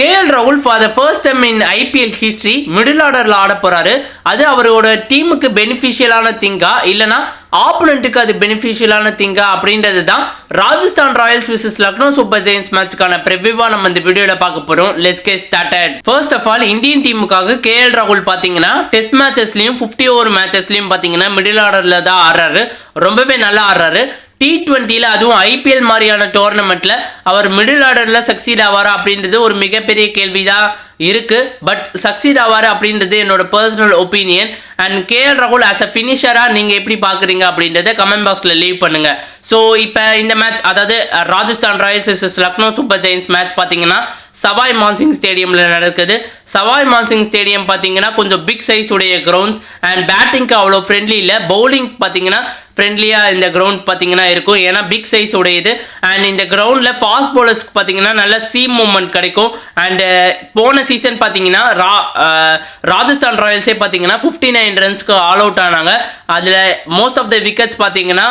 KL ராகுல் for the first time in IPL history middle ஆர்டரில் ஆட போகிறாரு அது அவரோட டீமுக்கு பெனிஃபிஷியலான திங்கா இல்லைனா ஆப்போனண்ட்டுக்கு அது பெனிஃபிஷியலான திங்கா அப்படின்றது தான் Rajasthan Royals versus Lucknow Super Giants மேட்ச்க்கான ப்ரிவியூவா நம்ம இந்த வீடியோல பார்க்க போறோம். Let's get started first of all Indian டீமுக்காக KL ராகுல் பாத்தீங்கன்னா டெஸ்ட் மேட்சஸ்லயும் 50 ஓவர் மேட்சஸ்லயும் பாத்தீங்கன்னா மிடில் ஆர்டர்ல தான் ஆடுறாரு. ரொம்பவே நல்லா ஆடுறாரு. டி டுவெண்ட்டியில் அதுவும் ஐபிஎல் மாதிரியான டோர்னமெண்ட்டில் அவர் மிடில் ஆர்டரில் சக்சீட் ஆவாரா அப்படின்றது ஒரு மிகப்பெரிய கேள்வி தான் இருக்குது பட் சக்சீட் ஆவார் அப்படின்றது என்னோட பர்சனல் ஒப்பீனியன் அண்ட் கேஎல் ராகுல் ஆஸ் அ ஃபினிஷராக நீங்கள் எப்படி பார்க்குறீங்க அப்படின்றத கமெண்ட் பாக்ஸில் லீவ் பண்ணுங்கள் ஸோ இப்போ இந்த மேட்ச் அதாவது Rajasthan Royals Lucknow Super Giants match பார்த்தீங்கன்னா சவாய் மான்சிங் ஸ்டேடியமில் நடக்குது. சவாய் மான்சிங் ஸ்டேடியம் பார்த்தீங்கன்னா கொஞ்சம் பிக் சைஸ் உடைய கிரவுண்ட்ஸ் அண்ட் பேட்டிங்க்கு அவ்வளோ ஃப்ரெண்ட்லி இல்லை. பவுலிங் பார்த்தீங்கன்னா ஃப்ரெண்ட்லியாக இந்த கிரவுண்ட் பார்த்தீங்கன்னா இருக்கும். ஏன்னா பிக் சைஸ் உடையது. அண்ட் இந்த கிரவுண்டில் ஃபாஸ்ட் போலர்ஸ்க்கு பார்த்தீங்கன்னா நல்ல சீம் மூமெண்ட் கிடைக்கும். அண்டு போன சீசன் பார்த்தீங்கன்னா ரா ராஜஸ்தான் ராயல்ஸே பார்த்தீங்கன்னா ஃபிஃப்டி நைன் ரன்ஸ்க்கு ஆல் அவுட் ஆனாங்க. அதில் மோஸ்ட் ஆஃப் த விக்கெட்ஸ் பார்த்தீங்கன்னா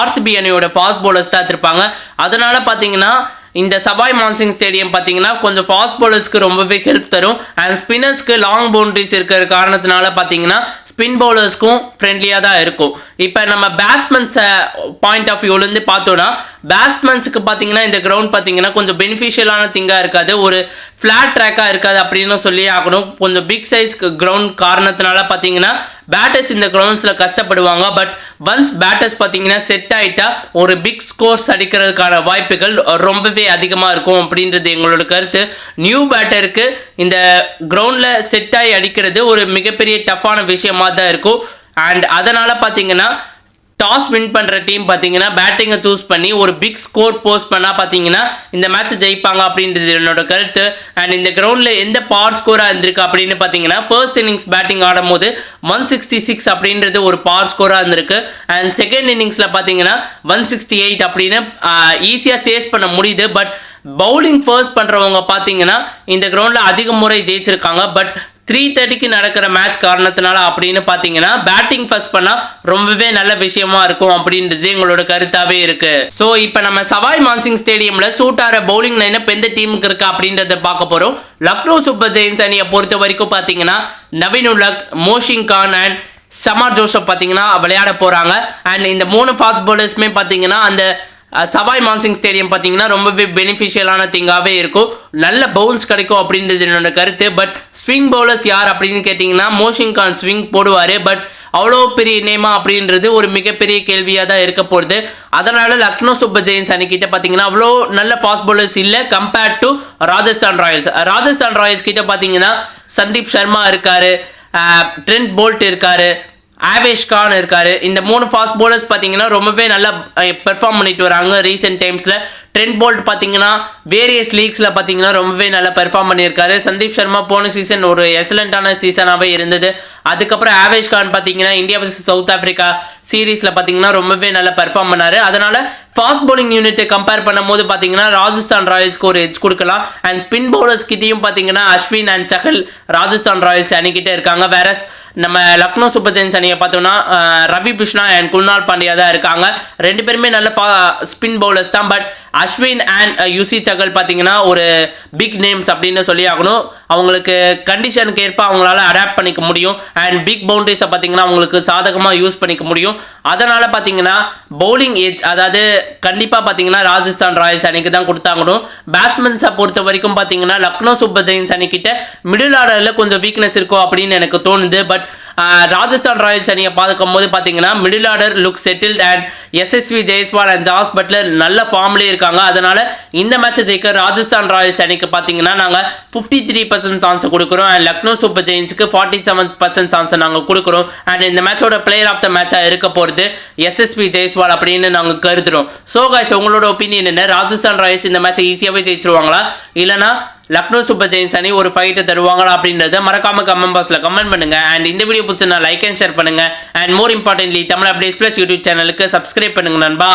ஆர்சிபி அணியோட ஃபாஸ்ட் போலர்ஸ் தான் எடுத்திருப்பாங்க. அதனால் பார்த்தீங்கன்னா இந்த சபாய் மான்சிங் ஸ்டேடியம் பார்த்தீங்கன்னா கொஞ்சம் ஃபாஸ்ட் பவுலர்ஸ்க்கு ரொம்பவே ஹெல்ப் தரும். அண்ட் ஸ்பின்னர்ஸ்க்கு லாங் பவுண்டரிஸ் இருக்கிற காரணத்தினால பார்த்தீங்கன்னா ஸ்பின் பவுலர்ஸ்க்கும் ஃப்ரெண்ட்லியாக தான் இருக்கும். இப்போ நம்ம பேட்ஸ்மேன்ஸ் பாயிண்ட் ஆஃப் வியூலேருந்து பார்த்தோன்னா பேட்ஸ்மேன்ஸுக்கு பார்த்தீங்கன்னா இந்த கிரவுண்ட் பார்த்தீங்கன்னா கொஞ்சம் பெனிஃபிஷியலான திங்காக இருக்காது. ஒரு ஃப்ளாட் ட்ராக்காக இருக்காது அப்படின்னு சொல்லி ஆகணும். கொஞ்சம் பிக் சைஸ் கிரவுண்ட் காரணத்தினால பார்த்தீங்கன்னா பேட்டர்ஸ் இந்த கிரவுண்ட்ஸில் கஷ்டப்படுவாங்க. பட் ஒன்ஸ் பேட்டர்ஸ் பார்த்தீங்கன்னா செட் ஆகிட்டா ஒரு பிக் ஸ்கோர்ஸ் அடிக்கிறதுக்கான வாய்ப்புகள் ரொம்பவே அதிகமாக இருக்கும் அப்படின்றது எங்களோட கருத்து. நியூ பேட்டருக்கு இந்த கிரவுண்டில் செட் ஆகி அடிக்கிறது ஒரு மிகப்பெரிய டஃப்பான விஷயமாக தான் இருக்கும். அண்ட் அதனால் பார்த்தீங்கன்னா டாஸ் வின் பண்ணுற டீம் பார்த்தீங்கன்னா பேட்டிங்கை சூஸ் பண்ணி ஒரு பிக் ஸ்கோர் போஸ்ட் பண்ணால் பார்த்தீங்கன்னா இந்த மேட்ச் ஜெயிப்பாங்க அப்படின்றது என்னோட கருத்து. அண்ட் இந்த கிரவுண்டில் எந்த பவர் ஸ்கோராக இருந்திருக்கு அப்படின்னு பார்த்தீங்கன்னா ஃபர்ஸ்ட் இன்னிங்ஸ் பேட்டிங் ஆடும்போது ஒன் சிக்ஸ்டி சிக்ஸ் அப்படின்றது ஒரு பவர் ஸ்கோராக இருந்திருக்கு. அண்ட் செகண்ட் இன்னிங்ஸில் பார்த்தீங்கன்னா ஒன் சிக்ஸ்டி எயிட் அப்படின்னு ஈஸியாக சேஸ் பண்ண முடியுது. பட் பவுலிங் ஃபர்ஸ்ட் பண்ணுறவங்க பார்த்தீங்கன்னா இந்த கிரவுண்டில் அதிக முறை ஜெயிச்சிருக்காங்க. பட் த்ரீ தேர்ட்டிக்கு நடக்கிற மேட்ச் காரணத்தினால அப்படின்னு பார்த்தீங்கன்னா பேட்டிங் ஃபர்ஸ்ட் பண்ணால் ரொம்பவே நல்ல விஷயமா இருக்கும் அப்படின்றது எங்களோட கருத்தாவே இருக்கு. ஸோ இப்போ நம்ம சவாய் மான்சிங் ஸ்டேடியம்ல சூட் ஆகிற பவுலிங் லைனப் எந்த டீமுக்கு இருக்கு அப்படின்றத பார்க்க போகிறோம் லக்னோ சூப்பர் ஜெயின்ஸ் அணியை பொறுத்த வரைக்கும் பார்த்தீங்கன்னா Naveen ul Haq Mohsin Khan and Shamar Joseph பார்த்தீங்கன்னா விளையாட போகிறாங்க அண்ட் இந்த மூணு ஃபாஸ்ட் பவுலர்ஸுமே பார்த்தீங்கன்னா அந்த சவாய் மான்சிங் ஸ்டேடியம் பார்த்தீங்கன்னா ரொம்பவே பெனிஃபிஷியலான திங்காகவே இருக்கும். நல்ல பவுன்ஸ் கிடைக்கும் அப்படின்றது என்னோட கருத்து. பட் ஸ்விங் பவுலர்ஸ் யார் அப்படின்னு கேட்டிங்கன்னா மோஷின் கான் ஸ்விங் போடுவார். பட் அவ்வளோ பெரிய நேமா அப்படின்றது ஒரு மிகப்பெரிய கேள்வியாக தான் இருக்க போகுது. அதனால் லக்னோ சூப்பர் ஜெயின்ஸ் அணிக்கிட்ட பார்த்தீங்கன்னா அவ்வளோ நல்ல ஃபாஸ்ட் பவுலர்ஸ் இல்லை. Compared to Rajasthan Royals. Rajasthan Royals கிட்ட பார்த்தீங்கன்னா சந்தீப் சர்மா இருக்காரு. ட்ரெண்ட் போல்ட் இருக்காரு. ஆவேஷ் கான் இருக்காரு. இந்த மூணு ஃபாஸ்ட் போலர்ஸ் பார்த்தீங்கன்னா ரொம்பவே நல்லா பெர்ஃபார்ம் பண்ணிட்டு வராங்க. ரீசெண்ட் டைம்ஸில் ட்ரெண்ட் போல்ட் பார்த்தீங்கன்னா வேரியஸ் லீக்ஸில் பார்த்தீங்கன்னா ரொம்பவே நல்லா பெர்ஃபார்ம் பண்ணியிருக்காரு. சந்தீப் சர்மா போன சீசன் ஒரு எக்ஸலண்ட்டான சீசனாகவே இருந்தது. அதுக்கப்புறம் ஆவேஷ் கான் பார்த்தீங்கன்னா இந்தியா vs சவுத் ஆஃப்ரிக்கா சீரீஸில் பார்த்தீங்கன்னா ரொம்பவே நல்லா பெர்ஃபார்ம் பண்ணாரு. அதனால் ஃபாஸ்ட் பவுலிங் யூனிட்டை கம்பேர் பண்ணும்போது பார்த்தீங்கன்னா ராஜஸ்தான் ராயல்ஸ்க்கு ஒரு எட்ஜ் கொடுக்கலாம். அண்ட் ஸ்பின் பவுலர்ஸ் கிட்டேயும் பார்த்தீங்கன்னா அஸ்வின் அண்ட் சஹல் ராஜஸ்தான் ராயல்ஸ் அணிக்கிட்டே இருக்காங்க. வேற நம்ம லக்னோ சூப்பர் ஜெயின்ஸ் அணியை பார்த்தோம்னா ரவி பிஷ்ணா அண்ட் குல்நாள் பாண்டியா தான் இருக்காங்க. ரெண்டு பேருமே நல்ல ஸ்பின் பவுலர்ஸ் தான். பட் அஸ்வின் அண்ட் யூசி சகல் பார்த்தீங்கன்னா ஒரு பிக் நேம்ஸ் அப்படின்னு சொல்லி ஆகணும். அவங்களுக்கு கண்டிஷனுக்கு ஏற்ப அவங்களால அடாப்ட் பண்ணிக்க முடியும். அண்ட் பிக் பவுண்டரிஸை பார்த்தீங்கன்னா அவங்களுக்கு சாதகமாக யூஸ் பண்ணிக்க முடியும். அதனால பார்த்தீங்கன்னா பவுலிங் ஏஜ் அதாவது கண்டிப்பாக பார்த்தீங்கன்னா ராஜஸ்தான் ராயல்ஸ் அணிக்கு தான் கொடுத்தாங்கணும் பேட்ஸ்மென்ஸை பொறுத்த வரைக்கும் பார்த்தீங்கன்னா லக்னோ சூப்பர் ஜெயின்ஸ் அணிக்கிட்ட மிடில் ஆர்டரில் கொஞ்சம் வீக்னஸ் இருக்கும் அப்படின்னு எனக்கு தோணுது. பட் ராஜஸ்தான் ராயல்ஸ் அணியை பார்க்கும் போது பார்த்தீங்கன்னா middle order look settled and Yashasvi Jaiswal and Jos Buttler நல்ல ஃபார்ம்லேயே இருக்காங்க. அதனால இந்த மேட்சை ஜெயிக்க ராஜஸ்தான் ராயல்ஸ் அணிக்கு பார்த்தீங்கன்னா நாங்கள் ஃபிஃப்டி த்ரீ பர்சன்ட் சான்ஸ் கொடுக்குறோம். அண்ட் லக்னோ சூப்பர் ஜெயின்ஸுக்கு ஃபார்ட்டி செவன் பர்சன்ட் சான்ஸை நாங்கள் கொடுக்குறோம். அண்ட் இந்த மேட்சோட பிளேயர் ஆஃப் த மேட்சாக இருக்க போகிறது எஸ்எஸ்பி ஜெய்ஸ்வால் அப்படின்னு நாங்கள் கருதுறோம். ஸோ காய்ஸ் உங்களோட ஒப்பீனியன் என்ன? ராஜஸ்தான் ராயல்ஸ் இந்த மேட்சை ஈஸியாகவே ஜெயிச்சிருவாங்களா? இல்லைனா லக்னோ சூப்பர் ஜெயின்ஸ் அணி ஒரு ஃபைட்டை தருவாங்களா அப்படின்றத மறக்காம கமெண்ட் பாக்ஸில் கமெண்ட் பண்ணுங்க. அண்ட் இந்த வீடியோ பிடிச்சிருந்தா லைக் அண்ட் ஷேர் பண்ணுங்க. And more importantly Tamil updates plus YouTube சேனலுக்கு சப்ஸ்கிரைப் பண்ணுங்க நண்பா.